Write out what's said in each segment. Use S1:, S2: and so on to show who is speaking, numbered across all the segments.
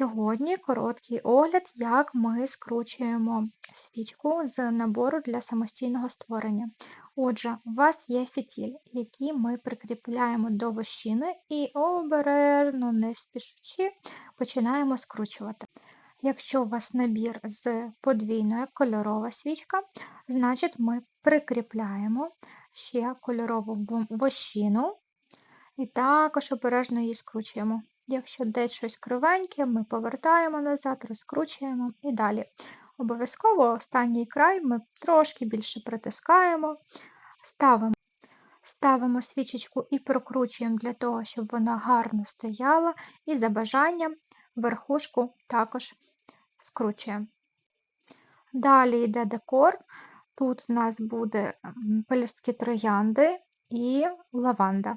S1: Сьогодні короткий огляд, як ми скручуємо свічку з набору для самостійного створення. Отже, у вас є фітіль, який ми прикріпляємо до вощини і обережно, не спішучи, починаємо скручувати. Якщо у вас набір з подвійною кольорова свічка, значить ми прикріпляємо ще кольорову вощину і також обережно її скручуємо. Якщо десь щось кривеньке, ми повертаємо назад, розкручуємо і далі. Обов'язково останній край ми трошки більше притискаємо, ставимо, ставимо свічечку і прокручуємо для того, щоб вона гарно стояла, і за бажанням верхушку також скручуємо. Далі йде декор. Тут в нас буде пелюстки троянди і лаванда.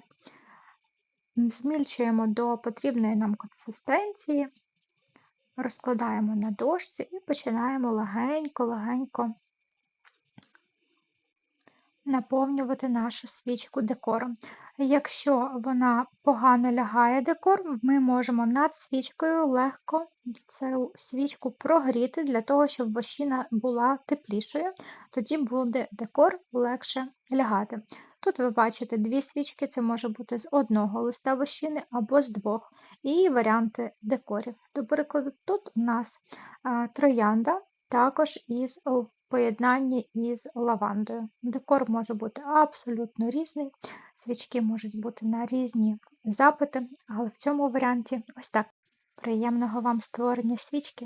S1: Змільчуємо до потрібної нам консистенції, розкладаємо на дошці і починаємо легенько-легенько наповнювати нашу свічку декором. Якщо вона погано лягає декор, ми можемо над свічкою легко цю свічку прогріти для того, щоб вощина була теплішою, тоді буде декор легше лягати. Тут ви бачите дві свічки, це може бути з одного листа вощини або з двох, і варіанти декорів. До прикладу, тут у нас а, троянда, також із поєднанні із лавандою. Декор може бути абсолютно різний, свічки можуть бути на різні запити, але в цьому варіанті ось так. Приємного вам створення свічки!